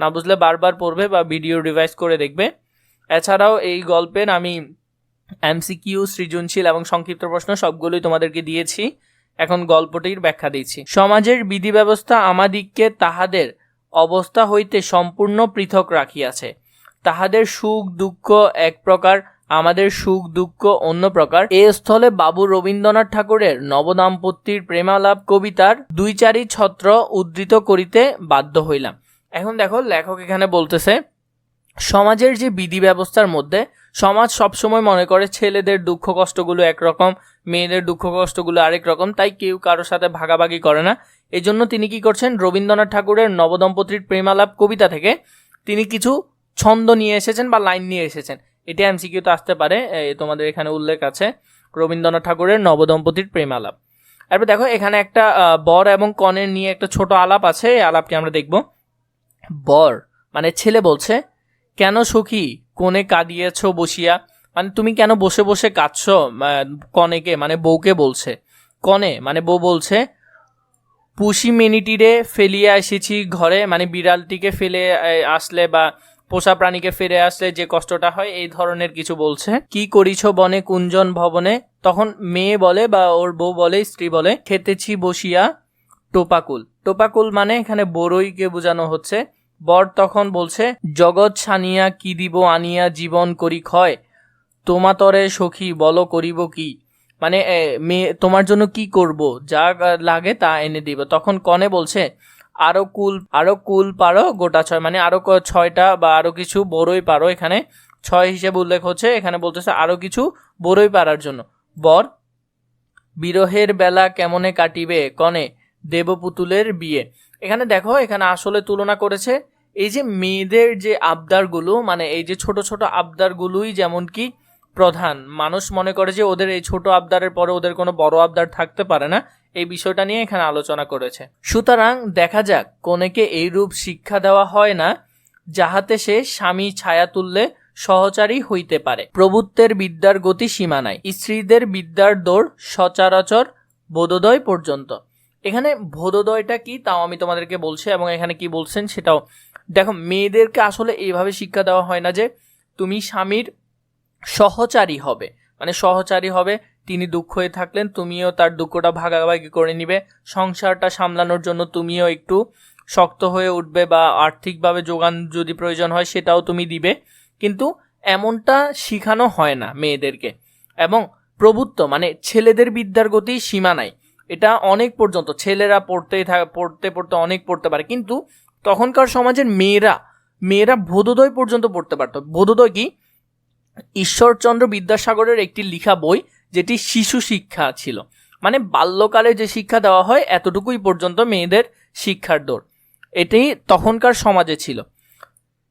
না বুঝলে বারবার পড়বে বা ভিডিও রিভাইজ করে দেখবে। এছাড়াও এই গল্পের আমি এমসিকিউ সৃজনশীল এবং সংক্ষিপ্ত প্রশ্ন সবগুলোই তোমাদেরকে দিয়েছি। এখন গল্পটির ব্যাখ্যা দিচ্ছি। সমাজের বিধি ব্যবস্থা আমাদিগকে তাহাদের অবস্থা হইতে সম্পূর্ণ পৃথক রাখিয়াছে। তাহাদের সুখ, দুঃখ এক প্রকার, আমাদের সুখ, দুঃখ অন্য প্রকার। এ স্থলে বাবু রবীন্দ্রনাথ ঠাকুরের নবদাম্পত্যের প্রেমালাপ কবিতার দুই চারি ছত্র উদ্ধৃত করিতে বাধ্য হইলাম। এখন দেখো লেখক এখানে বলতেছে, সমাজের যে বিধি ব্যবস্থার মধ্যে, সমাজ সবসময় মনে করে ছেলেদের দুঃখ কষ্টগুলো একরকম, মেয়েদের দুঃখ কষ্টগুলো আরেক রকম, তাই কেউ কারোর সাথে ভাগাভাগি করে না। এই জন্য তিনি কি করছেন, রবীন্দ্রনাথ ঠাকুরের নবদম্পতির প্রেমালাপ কবিতা থেকে তিনি কিছু ছন্দ নিয়ে এসেছেন বা লাইন নিয়ে এসেছেন। এটা এমসিকিউতে আসতে পারে তোমাদের এখানে উল্লেখ আছে, রবীন্দ্রনাথ ঠাকুরের নবদম্পতির প্রেমালাপ। এরপর দেখো এখানে একটা বর এবং কনের নিয়ে একটা ছোট আলাপ আছে, এই আলাপটি আমরা দেখব। বর। মানে ছেলে বলছে, কেন সখী? কোণে কাঁদিয়েছ বসিয়া? মানে তুমি কেন বসে বসে কাঁদছ? কনেকে মানে বউকে বলছে। কনে মানে বউ বলছে, পুষি মিনিটিরে ফেলিয়ে এসেছি ঘরে। মানে বিড়ালটিকে ফেলে আসলে বা পোষা প্রাণীকে ফিরে আসলে যে কষ্টটা হয়, এই ধরনের কিছু বলছে। কি করিছ বনে কুঞ্জন ভবনে? তখন মেয়ে বলে বা ওর বউ বলে, স্ত্রী বলে, খেতেছি বসিয়া টোপাকুল। টোপাকুল মানে এখানে বড়ইকে বোঝানো হচ্ছে। বর তখন বলছে, জগৎ ছানিয়া কি দিব আনিয়া জীবন করি ক্ষয়? তোমাতরে সখী, বলো করিব কি? মানে মেয়ে তোমার জন্য কি করব? যা লাগে তা এনে দিব। তখন কনে বলছে, আরও কুল আরও কুল পারো, গোটা ছয় মানে আরও ক- ছয়টা বা আরও কিছু বড়ই পারো এখানে। ছয় হিসেবে উল্লেখ হচ্ছে, এখানে বলতেছে, আরও কিছু বড়ই পারার জন্য। বর, বিরহের বেলা কেমনে কাটিবে? কনে, দেবপুতুলের বিয়ে। এখানে দেখো, এখানে আসলে তুলনা করেছে এই যে মেয়েদের যে আবদারগুলো মানে এই যে ছোট ছোট আবদারগুলোই যেমন কি প্রধান। মানুষ মনে করে যে ওদের এই ছোট আবদারের পরে ওদের কোনো বড় আবদার থাকতে পারে না। এই বিষয়টা নিয়ে এখানে আলোচনা করেছে। সুতরাং দেখা যাক কোনেকে এইরূপ শিক্ষা দেওয়া হয় না, যাহাতে সে স্বামী ছায়া তুললে সহচারী হইতে পারে। প্রভুত্বের বিদ্যার গতি সীমা নাই, স্ত্রীদের বিদ্যার দৌড় সচরাচর বোধোদয় পর্যন্ত। এখানে বোধোদয়টা কি তাও আমি তোমাদেরকে বলছি এবং এখানে কি বলছেন সেটাও। দেখো, মেয়েদেরকে আসলে এইভাবে শিক্ষা দেওয়া হয় না যে তুমি স্বামীর সহচারী হবে। মানে সহচারী হবে, তিনি দুঃখ হয়ে থাকলেন, তুমিও তার দুঃখটা ভাগাভাগি করে নিবে, সংসারটা সামলানোর জন্য তুমিও একটু শক্ত হয়ে উঠবে বা আর্থিকভাবে যোগান যদি প্রয়োজন হয় সেটাও তুমি দিবে। কিন্তু এমনটা শেখানো হয় না মেয়েদেরকে। এবং প্রভুত্ব মানে ছেলেদের বিদ্যার গতি সীমা নাই। এটা অনেক পর্যন্ত, ছেলেরা পড়তেই থাক পড়তে পড়তে অনেক পড়তে পারে, কিন্তু তখনকার সমাজের মেয়েরা মেয়েরা বোধোদয় পর্যন্ত পড়তে পারতো। বোধোদয় কি? ঈশ্বরচন্দ্র বিদ্যাসাগরের একটি লিখা বই যেটি শিশু শিক্ষা ছিল। মানে বাল্যকালে যে শিক্ষা দেওয়া হয়, এতটুকুই পর্যন্ত মেয়েদের শিক্ষার দৌড় এটি তখনকার সমাজে ছিল।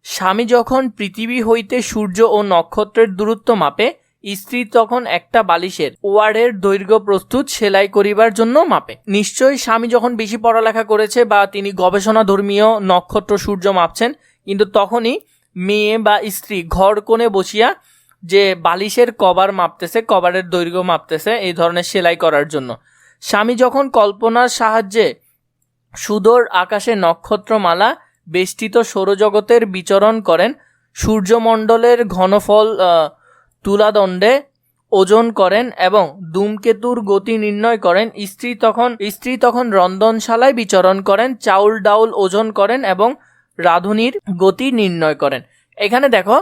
স্বামী যখন পৃথিবী হইতে সূর্য ও নক্ষত্রের দূরত্ব মাপে স্ত্রী তখন একটা বালিশের ওয়ার্ডের দৈর্ঘ্য প্রস্তুত সেলাই করিবার জন্য মাপে। নিশ্চয়ই স্বামী যখন বেশি পড়ালেখা করেছে বা তিনি গবেষণা ধর্মীয় নক্ষত্র সূর্য মাপছেন, কিন্তু তখনই মেয়ে বা স্ত্রী ঘর কোণে বসিয়া যে বালিশের কভার মাপতেছে, কভারের দৈর্ঘ্য মাপতেছে এই ধরনের সেলাই করার জন্য। স্বামী যখন কল্পনার সাহায্যে সুদূর আকাশে নক্ষত্রমালা বেষ্টিত সৌরজগতের বিচরণ করেন, সূর্যমণ্ডলের ঘনফল তুলাদণ্ডে ওজন করেন এবং ধূমকেতুর গতি নির্ণয় করেন। স্ত্রী তখন স্ত্রী তখন রন্ধনশালায় বিচরণ করেন, চাউল ডাউল ওজন করেন এবং রাঁধুনির গতি নির্ণয় করেন। এখানে দেখো,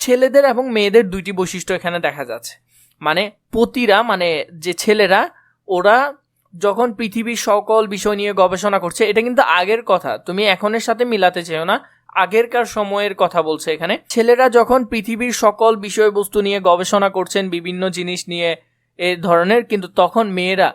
ছেলেদের এবং মেয়েদের দুইটি বৈশিষ্ট্য এখানে দেখা যাচ্ছে। মানে পতিরা মানে যে ছেলেরা, ওরা যখন পৃথিবীর সকল বিষয় নিয়ে গবেষণা করছে, এটা কিন্তু আগের কথা। তুমি এখনের সাথে মিলাতে চেও না। আগেরকার সময়ের কথা বলছে এখানে। ছেলেরা যখন পৃথিবীর সকল বিষয়বস্তু নিয়ে গবেষণা করছেন, বিভিন্ন জিনিস নিয়ে এ ধরনের, কিন্তু তখন মেয়েরা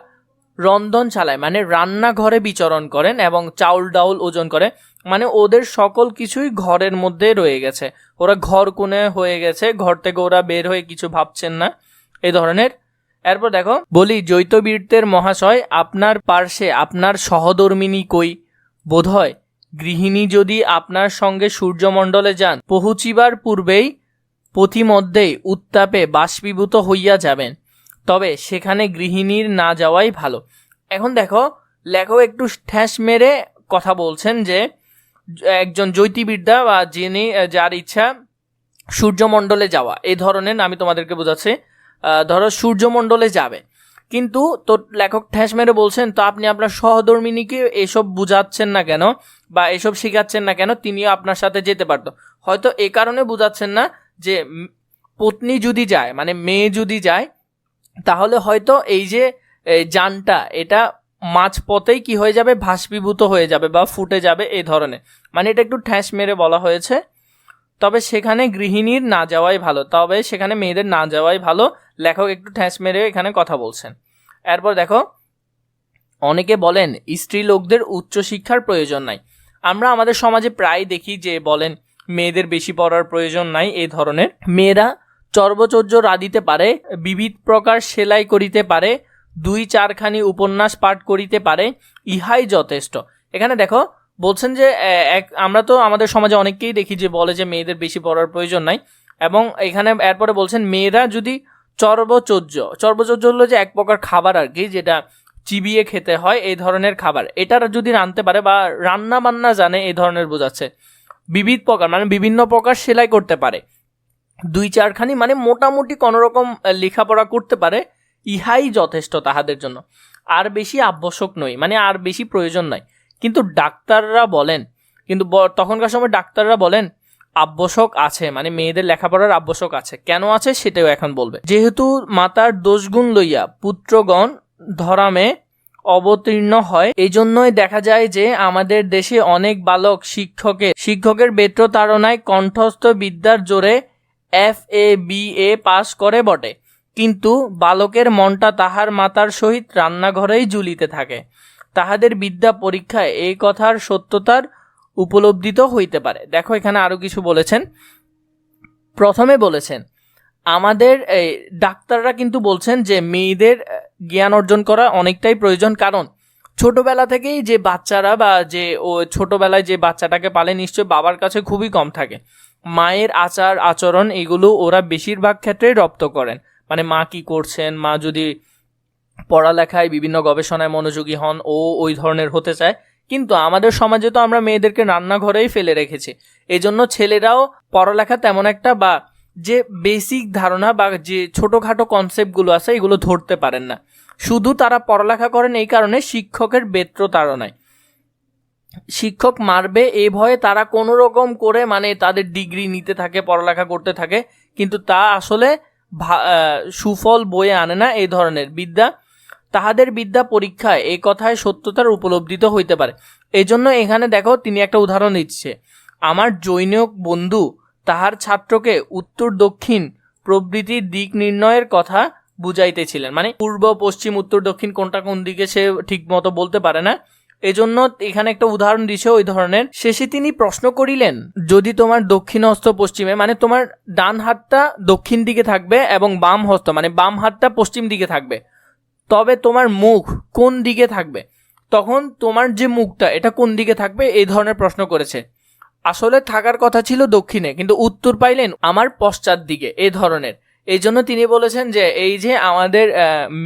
রন্ধন চালায় মানে রান্নাঘরে বিচরণ করেন এবং চাউল ডাউল ওজন করে মানে ওদের সকল কিছুই ঘরের মধ্যে রয়ে গেছে। ওরা ঘর কোণে হয়ে গেছে, ঘর থেকে ওরা বের হয়ে কিছু ভাবছেন না, এ ধরনের। এরপর দেখো, বলি জৈতবীরদের মহাশয়, আপনার পার্শ্বে আপনার সহধর্মিনী কই? বোধহয় গৃহিণী যদি আপনার সঙ্গে সূর্যমণ্ডলে যান, পৌঁছিবার পূর্বেই পথিমধ্যেই উত্তাপে বাষ্পীভূত হইয়া যাবেন। তবে সেখানে গৃহিণীর না যাওয়াই ভালো। এখন দেখো, লেখক একটু ঠ্যাস মেরে কথা বলছেন যে, একজন জ্যোতিবিদ্যা বা যিনি, যার ইচ্ছা সূর্যমণ্ডলে যাওয়া এই ধরনের আমি তোমাদেরকে বোঝাচ্ছি। ধরো সূর্যমণ্ডলে যাবে। কিন্তু তো লেখক ঠেস মেরে বলছেন, তো আপনি আপনার সহধর্মিনীকে এসব বুঝাচ্ছেন না কেন? বা এসব শেখাচ্ছেন না কেন? তিনিও আপনার সাথে যেতে পারতো। হয়তো এ কারণে বুঝাচ্ছেন না যে পত্নী যদি যায় মানে মেয়ে যদি যায়, তাহলে হয়তো এই যে যানটা, এটা মাঝপথেই কি হয়ে যাবে? ভাস্পীভূত হয়ে যাবে বা ফুটে যাবে এই ধরনের। মানে এটা একটু ঠ্যাস মেরে বলা হয়েছে। তবে সেখানে গৃহিণীর না যাওয়াই ভালো। তবে সেখানে মেয়েদের না যাওয়াই ভালো। লেখক একটু ঠ্যাস মেরে এখানে কথা বলছেন। এরপর দেখো, অনেকে বলেন স্ত্রী লোকদের উচ্চশিক্ষার প্রয়োজন নাই। আমরা আমাদের সমাজে প্রায় দেখি যে বলেন, মেয়েদের বেশি পড়ার প্রয়োজন নাই এই ধরনের। মেয়েরা চর্বচর্য রাঁধিতে পারে, বিবিধ প্রকার সেলাই করিতে পারে, দুই চারখানি উপন্যাস পাঠ করিতে পারে, ইহাই যথেষ্ট। এখানে দেখো বলছেন যে এক, আমরা তো আমাদের সমাজে অনেককেই দেখি যে বলে যে মেয়েদের বেশি পড়ার প্রয়োজন নাই। এবং এখানে এরপরে বলছেন, মেয়েরা যদি চর্বচর্য চর্বচর্য হলো যে এক প্রকার খাবার আর কি যেটা চিবিয়ে খেতে হয় এই ধরনের খাবার। এটার যদি রাঁধতে পারে বা রান্না বান্না জানে এই ধরনের বোঝাচ্ছে। বিবিধ প্রকার মানে বিভিন্ন প্রকার সেলাই করতে পারে। দুই চারখানি মানে মোটামুটি কোনো রকম লেখাপড়া করতে পারে, ইহাই যথেষ্ট তাহাদের জন্য। আর বেশি আবশ্যক নয় মানে আর বেশি প্রয়োজন নয় কিন্তু ডাক্তাররা বলেন, কিন্তু তখনকার সময় ডাক্তাররা বলেন আবশ্যক আছে মানে মেয়েদের লেখাপড়ার আবশ্যক আছে। কেন আছে সেটাও এখন বলবে। যেহেতু মাতার দোষগুণ লইয়া পুত্রগণ ধরামে অবতীর্ণ হয় এই জন্যই দেখা যায় যে আমাদের দেশে অনেক বালক শিক্ষকের শিক্ষকের বেত্রতাড়নায় কণ্ঠস্থ বিদ্যার জোরে F A B A pass করে বটে। কিন্তু বালকের মনটা তাহার মাতার সহিত রান্নাঘরেই ঝুলিতে থাকে। তাহাদের বিদ্যা পরীক্ষায় এই কথার সত্যতার উপলব্ধিত হইতে পারে। দেখো এখানে আরও কিছু বলেছেন। প্রথমে বলেছেন আমাদের এই, ডাক্তাররা কিন্তু বলছেন যে মেয়েদের জ্ঞান অর্জন করা অনেকটাই প্রয়োজন। কারণ ছোটবেলা থেকেই যে বাচ্চারা বা যে ও ছোটবেলায় যে বাচ্চাটাকে পালে নিশ্চয় বাবার কাছে খুবই কম থাকে। মায়ের আচার আচরণ এগুলো ওরা বেশিরভাগ ক্ষেত্রেই রপ্ত করেন। মানে মা কি করছেন? মা যদি পড়ালেখায় বিভিন্ন গবেষণায় মনোযোগী হন ও ওই ধরনের হতে চায়। কিন্তু আমাদের সমাজে তো আমরা মেয়েদেরকে রান্নাঘরেই ফেলে রেখেছি। এই জন্য ছেলেরাও পড়ালেখা তেমন একটা বা যে বেসিক ধারণা বা যে ছোটোখাটো কনসেপ্টগুলো আছে, এগুলো ধরতে পারেন না। শুধু তারা পড়ালেখা করেন এই কারণে শিক্ষকের বেত্র তাড়নায়। শিক্ষক মারবে এই ভয়ে তারা কোনো রকম করে মানে তাদের ডিগ্রি নিতে থাকে, পড়ালেখা করতে থাকে। কিন্তু তা আসলে সুফল বয়ে আনে না এই ধরনের বিদ্যা। তাহাদের বিদ্যা পরীক্ষায় এই কথায় সত্যতার উপলব্ধিত হইতে পারে। এই জন্য এখানে দেখো তিনি একটা উদাহরণ দিচ্ছে। আমার জৈনক বন্ধু তাহার ছাত্রকে উত্তর দক্ষিণ প্রভৃতির দিক নির্ণয়ের কথা বুঝাইতেছিলেন। মানে পূর্ব, পশ্চিম, উত্তর, দক্ষিণ কোনটা কোন দিকে সে ঠিক মতো বলতে পারে না। এজন্য এখানে একটা উদাহরণ দিছে ওই ধরনের। শেষে তিনি প্রশ্ন করিলেন, যদি তোমার দক্ষিণ হস্ত পশ্চিমে মানে তোমার ডান হাতটা দক্ষিণ দিকে থাকবে এবং বাম হস্ত মানে বাম হাতটা পশ্চিম দিকে থাকবে। তবে তোমার মুখ কোন দিকে থাকবে? তখন তোমার যে মুখটা, এটা কোন দিকে থাকবে? এই ধরনের প্রশ্ন করেছে। আসলে থাকার কথা ছিল দক্ষিণে, কিন্তু উত্তর পাইলেন আমার পশ্চাৎ দিকে, এ ধরনের। এই জন্য তিনি বলেছেন যে, এই যে আমাদের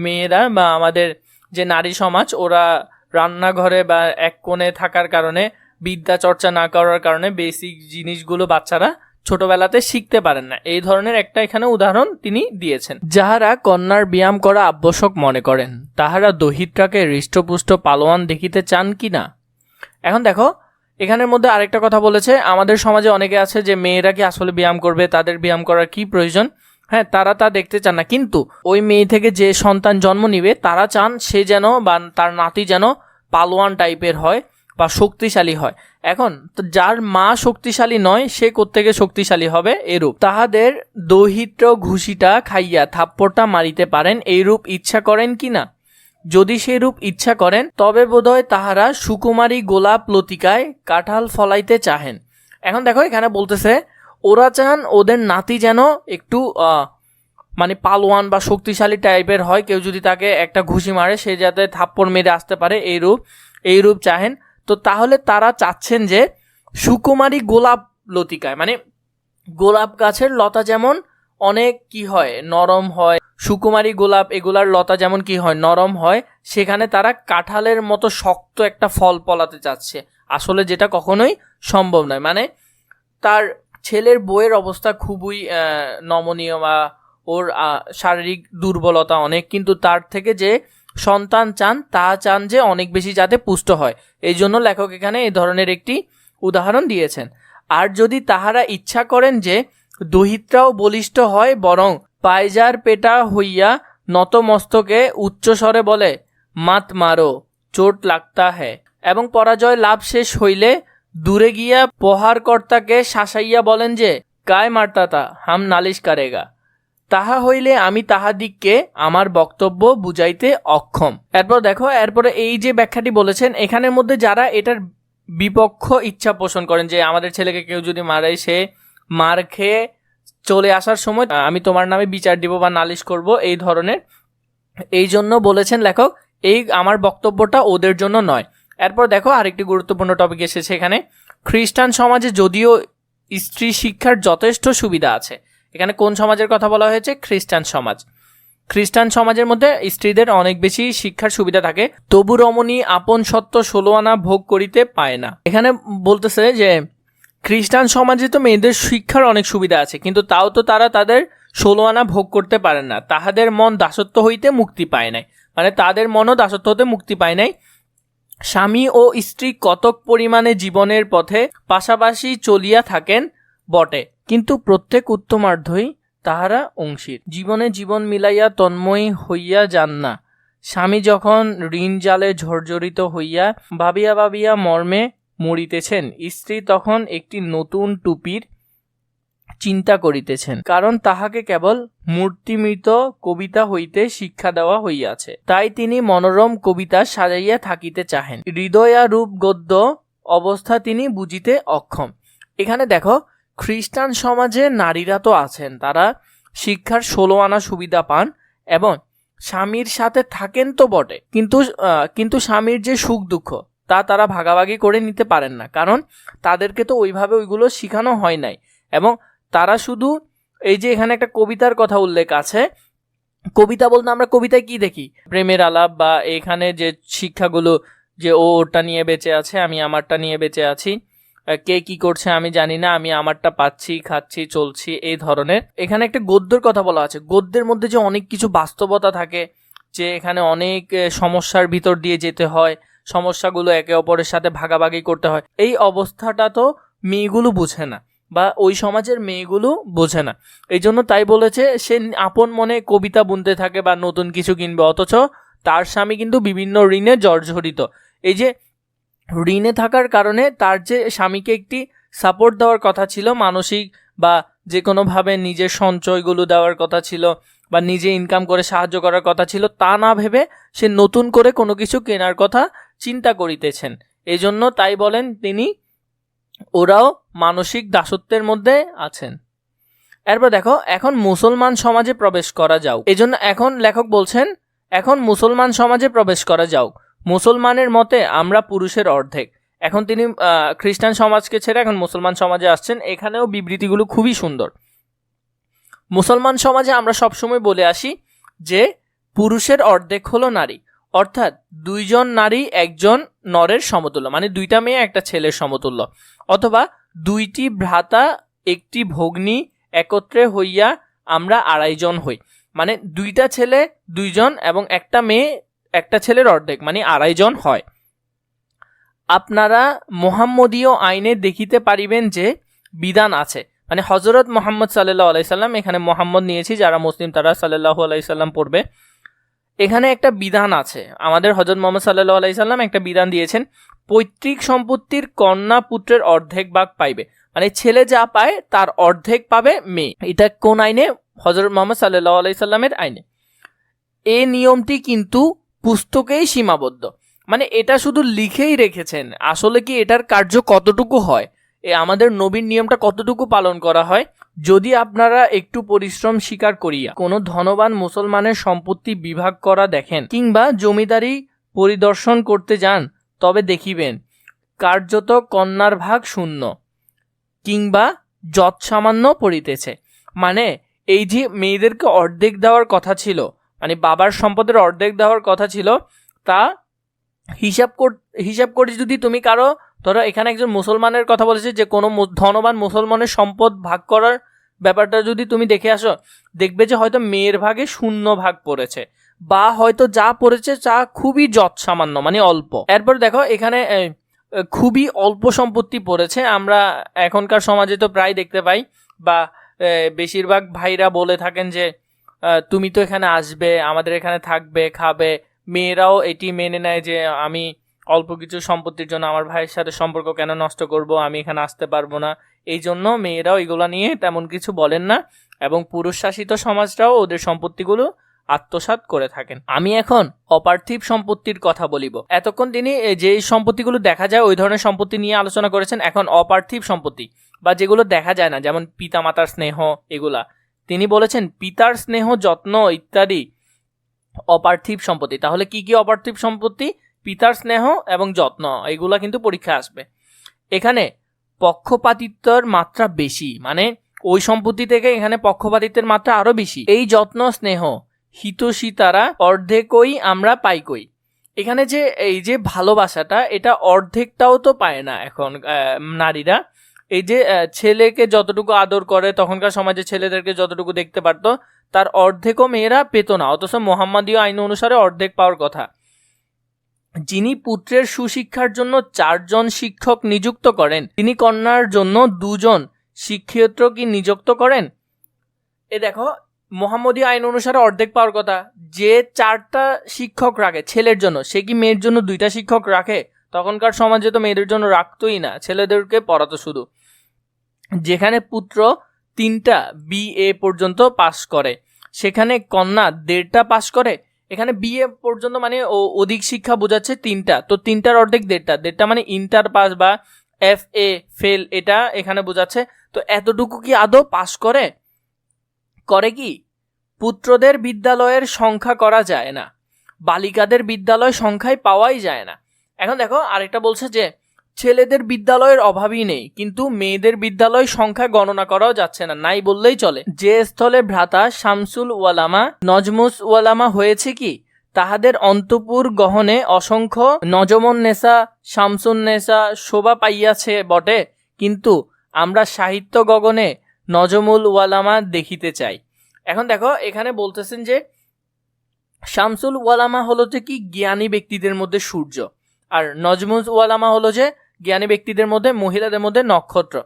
মেয়েরা বা আমাদের যে নারী সমাজ, ওরা রান্নাঘরে বা এক কোণে থাকার কারণে, বিদ্যা চর্চা না করার কারণে বেসিক জিনিসগুলো বাচ্চারা ছোটবেলাতে শিখতে পারেন না। এই ধরনের একটা এখানে উদাহরণ তিনি দিয়েছেন। যাহারা কন্যার ব্যায়াম করা আবশ্যক মনে করেন, তাহারা দহিত্রাকে হৃষ্টপুষ্ট পালোয়ান দেখিতে চান কি না? এখন দেখো, এখানের মধ্যে আরেকটা কথা বলেছে, আমাদের সমাজে অনেকে আছে যে মেয়েরা কি আসলে ব্যায়াম করবে, তাদের ব্যায়াম করার কি প্রয়োজন? হ্যাঁ তারা তা দেখতে চান না। কিন্তু ওই মেয়ে থেকে যে সন্তান জন্ম নিবে, তারা চান সে যেন বা তার নাতি যেন পালোয়ান টাইপের হয় বা শক্তিশালী হয়। এখন যার মা শক্তিশালী নয়, সে কোত্থেকে শক্তিশালী হবে? এরূপ। তাহাদের দহিত্র ঘুষিটা খাইয়া থাপ্পড়টা মারিতে পারেন, এইরূপ ইচ্ছা করেন কি না? যদি সেরূপ ইচ্ছা করেন, তবে বোধহয় তাহারা সুকুমারী গোলাপ লতিকায় কাঁঠাল ফলাইতে চাহেন। এখন দেখো, এখানে বলতেছে ওরা চান ওদের নাতি যেন একটু মানে পালোয়ান বা শক্তিশালী টাইপের হয়। কেউ যদি তাকে একটা ঘুষি মারে, সে যাতে থাপ্পড় মেরে আসতে পারে এইরূপ এইরূপ চাহেন। তো তাহলে তারা চাচ্ছেন যে, সুকুমারী গোলাপ লতিকায় মানে গোলাপ গাছের লতা যেমন অনেক কি হয়, নরম হয়, সুকুমারী গোলাপ এগুলার লতা যেমন কি হয়, নরম হয়, সেখানে তারা কাঁঠালের মতো শক্ত একটা ফল পলাতে চাচ্ছে। আসলে যেটা কখনোই সম্ভব নয়। মানে তার ছেলের বইয়ের অবস্থা খুবই নমনীয় বা ওর শারীরিক দুর্বলতা অনেক, কিন্তু তার থেকে যে সন্তান চান, তা চান যে অনেক বেশি যাতে পুষ্ট হয়। এই জন্য লেখক এখানে এই ধরনের একটি উদাহরণ দিয়েছেন। আর যদি তাহারা ইচ্ছা করেন যে দহিত্রাও বলিষ্ঠ হয়, বরং পায়জার পেটা হইয়া নতমস্তকে উচ্চস্বরে বলে, মাত মারো, চোট লাগতা হ্যায়। এবং পরাজয় লাভ শেষ হইলে দূরে গিয়া প্রহারকর্তাকে শাসাইয়া বলেন যে, কায় মারতাতা হাম নালিশ কারেগা। তাহা হইলে আমি তাহাদিগকে আমার বক্তব্য বুঝাইতে অক্ষম। এরপর দেখো, এরপরে এই যে ব্যাখ্যাটি বলেছেন, এখানের মধ্যে যারা এটার বিপক্ষ ইচ্ছা পোষণ করেন যে, আমাদের ছেলেকে কেউ যদি মারে, সে মার খেয়ে চলে আসার সময় আমি তোমার নামে বিচার দিব বা নালিশ করব, এই ধরনের। এই জন্য বলেছেন লেখক, এই আমার বক্তব্যটা ওদের জন্য নয়। এরপর দেখো আরেকটি গুরুত্বপূর্ণ টপিক এসেছে এখানে। খ্রিস্টান সমাজে যদিও স্ত্রী শিক্ষার যথেষ্ট সুবিধা আছে, এখানে কোন সমাজের কথা বলা হয়েছে? খ্রিস্টান সমাজ। খ্রিস্টান সমাজের মধ্যে স্ত্রীদের অনেক বেশি শিক্ষার সুবিধা থাকে, তবু রমণী আপন সত্য ষোলো আনা ভোগ করিতে পায় না। এখানে বলতেছে যে, খ্রিস্টান সমাজে তো মেয়েদের শিক্ষার অনেক সুবিধা আছে, কিন্তু তাও তো তারা তাদের ষোলো আনা ভোগ করতে পারেন না। তাহাদের মন দাসত্ব হইতে মুক্তি পায় নাই। মানে তাদের মনও দাসত্ব হতে মুক্তি পায় নাই। স্বামী ও স্ত্রী কতক পরিমাণে জীবনের পথে পাশাপাশি চলিয়া থাকেন বটে, কিন্তু প্রত্যেক উত্তমার্ধই তাহারা অংশীর। জীবনে জীবন মিলাইয়া তন্ময়ী হইয়া যান না। স্বামী যখন ঋণ জালে ঝর্জরিত হইয়া ভাবিয়া ভাবিয়া মর্মে মরিতেছেন, স্ত্রী তখন একটি নতুন টুপির চিন্তা করিতেছেন, কারণ তাহাকে কেবল মূর্তিমৃত কবিতা হইতে শিক্ষা দেওয়া হইয়াছে। তাই তিনি মনোরম কবিতা সাজাইয়া থাকিতে চাহেন। হৃদয়ারূপ গদ্য অবস্থা তিনি বুঝিতে অক্ষম। এখানে দেখো, খ্রিস্টান সমাজে নারীরা তো আছেন, তারা শিক্ষার ষোলো আনা সুবিধা পান এবং স্বামীর সাথে থাকেন তো বটে, কিন্তু কিন্তু স্বামীর যে সুখ দুঃখ, তা তারা ভাগাভাগি করে নিতে পারেন না, কারণ তাদেরকে তো ওইভাবে ওইগুলো শেখানো হয় নাই এবং তারা শুধু এই যে এখানে একটা কবিতার কথা উল্লেখ আছে। কবিতা বলতে আমরা কবিতায় কি দেখি? প্রেমের আলাপ বা এখানে যে শিক্ষাগুলো যে ও ওরটা নিয়ে বেঁচে আছে, আমি আমারটা নিয়ে বেঁচে আছি কে কি করছে আমি জানি না, আমি আমারটা পাচ্ছি, খাচ্ছি, চলছি, এই ধরনের। এখানে একটা গদ্যের কথা বলা আছে। গদ্যের মধ্যে যে অনেক কিছু বাস্তবতা থাকে, যে এখানে অনেক সমস্যার ভিতর দিয়ে যেতে হয়, সমস্যাগুলো একে অপরের সাথে ভাগাভাগি করতে হয়, এই অবস্থাটা তো মেয়েগুলো বুঝে না। বা ওই সমাজের মেয়েগুলো বোঝে না। এই জন্য তাই বলেছে, সে আপন মনে কবিতা বুনতে থাকে বা নতুন কিছু কিনবে, অথচ তার স্বামী কিন্তু বিভিন্ন ঋণে জর্জরিত। এই যে ঋণে থাকার কারণে তার যে স্বামীকে একটি সাপোর্ট দেওয়ার কথা ছিল, মানসিক বা যে কোনোভাবে নিজের সঞ্চয়গুলো দেওয়ার কথা ছিল বা নিজে ইনকাম করে সাহায্য করার কথা ছিল, তা না ভেবে সে নতুন করে কোনো কিছু কেনার কথা চিন্তা করিতেছেন। এই জন্য তাই বলেন তিনি ওরাও মানসিক দাসত্বের মধ্যে আছেন। এরপর দেখো, এখন মুসলমান সমাজে প্রবেশ করা যাও। এজন্য এখন লেখক বলছেন, এখন মুসলমান সমাজে প্রবেশ করা যাও। মুসলমানের মতে আমরা পুরুষের অর্ধেক। এখন তিনি খ্রিস্টান সমাজকে ছেড়ে এখন মুসলমান সমাজে আসছেন। এখানেও বিবৃতিগুলো খুবই সুন্দর। মুসলমান সমাজে আমরা সবসময় বলে আসি যে, পুরুষের অর্ধেক হলো নারী। অর্থাৎ দুইজন নারী, একজন নরের সমতুল্য। মানে দুইটা মেয়ে, একটা ছেলের সমতুল্য। অথবা দুইটি ভ্রাতা, একটি ভগ্নী একত্রে হইয়া আমরা আড়াইজন হই। মানে দুইটা ছেলে দুইজন এবং একটা মেয়ে, একটা ছেলের অর্ধেক মানে আড়াইজন হয়। আপনারা মোহাম্মদীয় আইনে দেখিতে পারিবেন যে বিধান আছে। মানে হজরত মোহাম্মদ সাল্লাহ আলাইসাল্লাম এখানে মোহাম্মদ নিয়েছি, যারা মুসলিম তারা সাল্লাহ আলাইসাল্লাম পড়বে। এখানে একটা বিধান আছে। আমাদের হজরত মোহাম্মদ সাল্লাহ আলাইসাল্লাম একটা বিধান দিয়েছেন পৈতৃক সম্পত্তির কন্যা পুত্রের অর্ধেক ভাগ পাইবে। মানে ছেলে যা পায়, তার অর্ধেক পাবে মেয়ে। এটা কোন আইনে? হজরত মোহাম্মদ সাল্লাহ আলাইসাল্লামের আইনে। এই নিয়মটি কিন্তু পুস্তকেই সীমাবদ্ধ। মানে এটা শুধু লিখেই রেখেছেন। আসলে কি এটার কার্য কতটুকু হয়? এ আমাদের নবীন নিয়মটা কতটুকু পালন করা হয়? যদি আপনারা একটু পরিশ্রম স্বীকার করিয়া কোনো ধনবান মুসলমানের সম্পত্তি বিভাগ করা দেখেন, কিংবা জমিদারি পরিদর্শন করতে যান তবে দেখিবেন, কার্যত কন্যার ভাগ শূন্য, কিংবা যৎসামান্য পড়িতেছে। মানে এই যে মেয়েদেরকে অর্ধেক দেওয়ার কথা ছিল মানে বাবার সম্পদের অর্ধেক দেওয়ার কথা ছিল, তা হিসাব কর, হিসাব করে যদি তুমি কারও, ধরো এখানে একজন মুসলমানের কথা বলেছে যে কোনো ধনবান মুসলমানের সম্পদ ভাগ করার ব্যাপারটা যদি তুমি দেখে আসো, দেখবে যে হয়তো মেয়ের ভাগে শূন্য ভাগ পড়েছে। বা হয়তো যা পড়েছে তা খুবই যৎ সামান্য মানে অল্প। এরপর দেখো, এখানে খুবই অল্প সম্পত্তি পড়েছে। আমরা এখনকার সমাজে তো প্রায় দেখতে পাই, বা বেশিরভাগ ভাইরা বলে থাকেন যে তুমি তো এখানে আসবে, আমাদের এখানে থাকবে, খাবে। মেয়েরাও এটি মেনে নেয় যে, আমি অল্প কিছু সম্পত্তির জন্য আমার ভাইয়ের সাথে সম্পর্ক কেন নষ্ট করব? আমি এখানে আসতে পারব না। এই জন্য মেয়েরাও এগুলো নিয়ে তেমন কিছু বলেন না, এবং পুরুষ শাসিত সমাজটাও ওদের সম্পত্তিগুলো আত্মসাৎ করে থাকেন। আমি এখন অপার্থিব সম্পত্তির কথা বলিব। এতক্ষণ তিনি যে সম্পত্তিগুলো দেখা যায়, ওই ধরনের সম্পত্তি নিয়ে আলোচনা করেছেন, এখন অপার্থিব সম্পত্তি বা যেগুলো দেখা যায় না, যেমন পিতা মাতার স্নেহ এগুলা। তিনি বলেছেন, পিতার স্নেহ, যত্ন ইত্যাদি অপার্থিব সম্পত্তি। তাহলে কি কি অপার্থিব সম্পত্তি? পিতার স্নেহ এবং যত্ন, এগুলা কিন্তু পরীক্ষা আসবে। এখানে পক্ষপাতিত্বর মাত্রা বেশি মানে ওই সম্পত্তি থেকে এখানে পক্ষপাতিত্বের মাত্রা আরও বেশি। এই যত্ন, স্নেহ হিতশীতারা অর্ধেকই আমরা পাই কই এখানে যে, এই যে ভালোবাসাটা, এটা অর্ধেকটাও তো পায় না এখন নারীরা। এই যে ছেলেকে যতটুকু আদর করে, তখনকার সমাজে ছেলেদেরকে যতটুকু দেখতে পারতো, তার অর্ধেকও মেয়েরা পেত না, অথচ মোহাম্মদীয় আইন অনুসারে অর্ধেক পাওয়ার কথা। যিনি পুত্রের সুশিক্ষার জন্য চারজন শিক্ষক নিযুক্ত করেন, তিনি কন্যার জন্য দুজন শিক্ষিত্র কি নিযুক্ত করেন। এ দেখো মোহাম্মদী আইন অনুসারে অর্ধেক পাওয়ার কথা। যে চারটা শিক্ষক রাখে ছেলের জন্য, সে কি মেয়ের জন্য দুইটা শিক্ষক রাখে? তখনকার সমাজে তো মেয়েদের জন্য রাখতোই না, ছেলেদেরকে পড়াতো শুধু। যেখানে পুত্র তিনটা বিএ পর্যন্ত পাশ করে, সেখানে কন্যা দেড়টা পাশ করে, এখানে বিএ পর্যন্ত মানে ও অধিক শিক্ষা বোঝাচ্ছে তিনটা। তো তিনটার অর্ধেক দেড়টা দেড়টা মানে ইন্টার পাস বা এফ এ ফেল এটা এখানে বোঝাচ্ছে। তো এতটুকু কি আদৌ পাস করে? করে কি? পুত্রদের বিদ্যালয়ের সংখ্যা করা যায় না। বালিকাদের বিদ্যালয় সংখ্যায় পাওয়াই যায় না। এখন দেখো, আরেকটা বলছে যে, ছেলেদের বিদ্যালয়ের অভাবই নেই, কিন্তু মেয়েদের বিদ্যালয় সংখ্যা গণনা করাও যাচ্ছে না, নাই বললেই চলে। যে স্থলে ভ্রাতা শামসুল ওয়ালামা, নজমুস ওয়ালামা হয়েছে কি? তাহাদের অন্তপুর গহনে অসংখ্য নজমন নেশা শামসুন নেশা শোভা পাইয়াছে বটে, কিন্তু আমরা সাহিত্য গগনে নজমুল ওয়ালামা দেখিতে চাই। এখন দেখো এখানে বলতেছেন যে শামসুল ওয়ালামা হলো যে কি? জ্ঞানী ব্যক্তিদের মধ্যে সূর্য। আর নজমুল ওয়ালামা হলো যে জ্ঞানী ব্যক্তিদের মধ্যে মহিলাদের মধ্যে নক্ষত্র।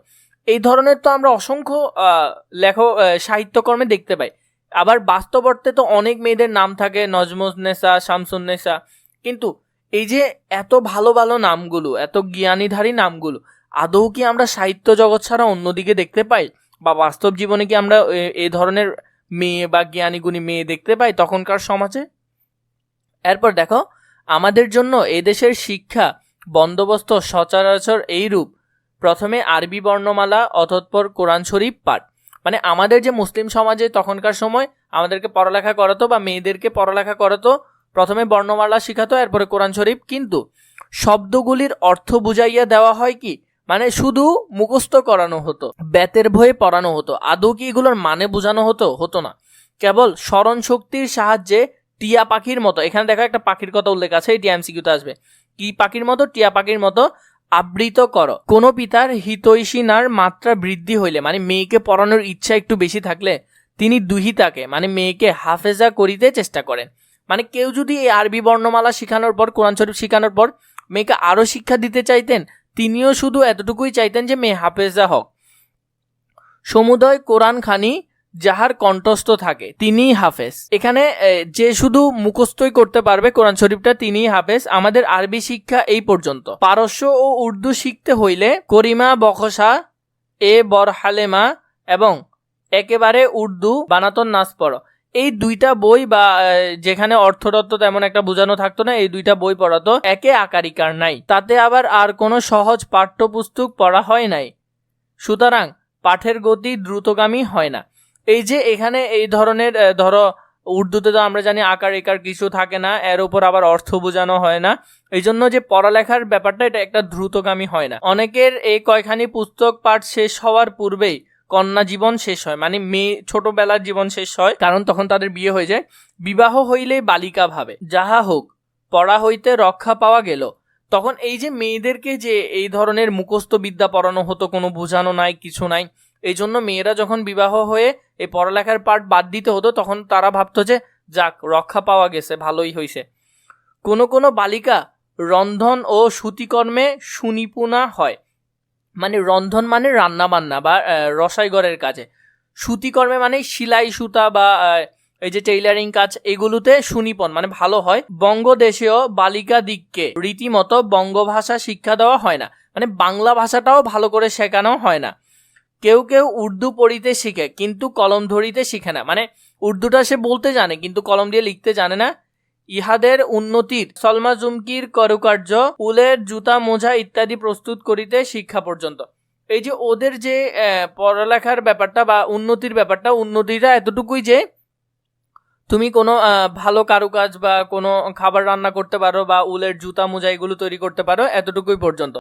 এই ধরনের তো আমরা অসংখ্য আহ, লেখ সাহিত্যকর্মে দেখতে পাই। আবার বাস্তব অর্থে তো অনেক মেয়েদের নাম থাকে নজমুজ নেসা শামসুন নেসা। কিন্তু এই যে এত ভালো ভালো নামগুলো এত জ্ঞানীধারী নামগুলো আদৌ কি আমরা সাহিত্য জগৎ ছাড়া অন্যদিকে দেখতে পাই? বা বাস্তব জীবনে কি আমরা এ- এই ধরনের মেয়ে বা জ্ঞানী গুণী মেয়ে দেখতে পাই তখনকার সমাজে। এরপর দেখো, আমাদের জন্য এদেশের শিক্ষা বন্দোবস্ত সচরাচর এইরূপ। প্রথমে আরবি বর্ণমালা অতঃপর কোরআন শরীফ পাঠ। মানে আমাদের যে মুসলিম সমাজে তখনকার সময় আমাদেরকে পড়ালেখা করাতো বা মেয়েদেরকে পড়ালেখা করাতো, প্রথমে বর্ণমালা শিখাতো, এরপরে কোরআন শরীফ। কিন্তু শব্দগুলির অর্থ বুঝাইয়া দেওয়া হয় কি? মানে শুধু মুখস্থ করানো হতো বেতের ভয়ে পড়ানো হতো। আদৌ কি এগুলোর মানে বোঝানো হতো? হতো না। কেবল স্মরণ শক্তির সাহায্যে টিয়া পাখির মতো, এখানে দেখো একটা পাখির কথা উল্লেখ আছে এটি এমসিকিউতে আসবে। কি পাখির মতো? টিয়া পাখির মতো আবৃত করো। কোন পিতার হিতৈষিনার মাত্রা বৃদ্ধি হইলে মানে মেয়েকে পড়ানোর ইচ্ছা একটু বেশি থাকলে তিনি দুহিতাকে মানে মেয়েকে হাফেজা করিতে চেষ্টা করেন। মানে কেউ যদি এই আরবি বর্ণমালা শেখানোর পর, কোরআন শরীফ শেখানোর পর, মেয়েকে আরও শিক্ষা দিতে চাইতেন তিনিও শুধু এতটুকুই চাইতেন যে মেয়ে হাফেজা হক। সমুদয় কোরআন খানি যাহার কণ্ঠস্থ থাকে, তিনিই হাফেজ। এখানে যে শুধু মুখস্থই করতে পারবে কোরআন শরীফটা, তিনিই হাফেজ। আমাদের আরবি শিক্ষা এই পর্যন্ত। পারস্য ও উর্দু শিখতে হইলে করিমা বখসা এ বরহালেমা এবং একেবারে উর্দু বানাতন নাচ পড়ো। এই দুইটা বই বা যেখানে অর্থতত্ত্ব তেমন একটা বোঝানো থাকতো না, এই দুইটা বই পড়াতো একে আকারিকার নাই। তাতে আবার আর কোনো সহজ পাঠ্যপুস্তক পড়া হয় নাই। সুতরাং পাঠের গতি দ্রুতগামী হয় না। এই যে এখানে এই ধরনের ধরো, উর্দুতে তো আমরা জানি আকার একার কিছু থাকে না, এর উপর আবার অর্থ বোঝানো হয় না। এই জন্য যে পড়ালেখার ব্যাপারটা, এটা একটা দ্রুতগামী হয় না। অনেকের এই কয়খানি পুস্তক পাঠ শেষ হওয়ার পূর্বেই কন্যা জীবন শেষ হয়। মানে মেয়ে, ছোটবেলার জীবন শেষ হয়, কারণ তখন তাদের বিয়ে হয়ে যায়। বিবাহ হইলে বালিকা ভাবে। যাহা হোক, পড়া হইতে রক্ষা পাওয়া গেল। তখন এই যে মেয়েদেরকে যে এই ধরনের মুখস্থ বিদ্যা পড়ানো হতো, কোনো বোঝানো নাই, কিছু নাই, এই জন্য মেয়েরা যখন বিবাহ হয়ে এই পড়ালেখার পার্ট বাদ দিতে হতো, তখন তারা ভাবতো যে, যাক, রক্ষা পাওয়া গেছে, ভালোই হয়েছে কোনো কোনো বালিকা রন্ধন ও সুতিকর্মে সুনিপুণা হয়। মানে রন্ধন মানে রান্না বান্না বা রসাইগরের কাজে। সুতিকর্মে মানে সিলাই সুতা বা এই যে টেইলারিং কাজ, এগুলোতে সুনিপন মানে ভালো হয়। বঙ্গদেশীয় বালিকা দিককে রীতিমতো বঙ্গভাষা শিক্ষা দেওয়া হয় না। মানে বাংলা ভাষাটাও ভালো করে শেখানো হয় না। কেউ কেউ উর্দু পড়িতে শিখে, কিন্তু কলম ধরিতে শিখে না। মানে উর্দুটা সে বলতে জানে, কিন্তু কলম দিয়ে লিখতে জানে না। ইহাদের উন্নতির, সলমা জুমকির কারুকার্য, উলের জুতা মোজা ইত্যাদি প্রস্তুত করিতে শিক্ষা পর্যন্ত। এই যে ওদের যে পড়ালেখার ব্যাপারটা বা উন্নতির ব্যাপারটা, উন্নতিটা এতটুকুই যে, তুমি কোনো ভালো কারুকাজ বা কোনো খাবার রান্না করতে পারো বা উলের জুতা মোজা এগুলো তৈরি করতে পারো এতটুকুই পর্যন্ত।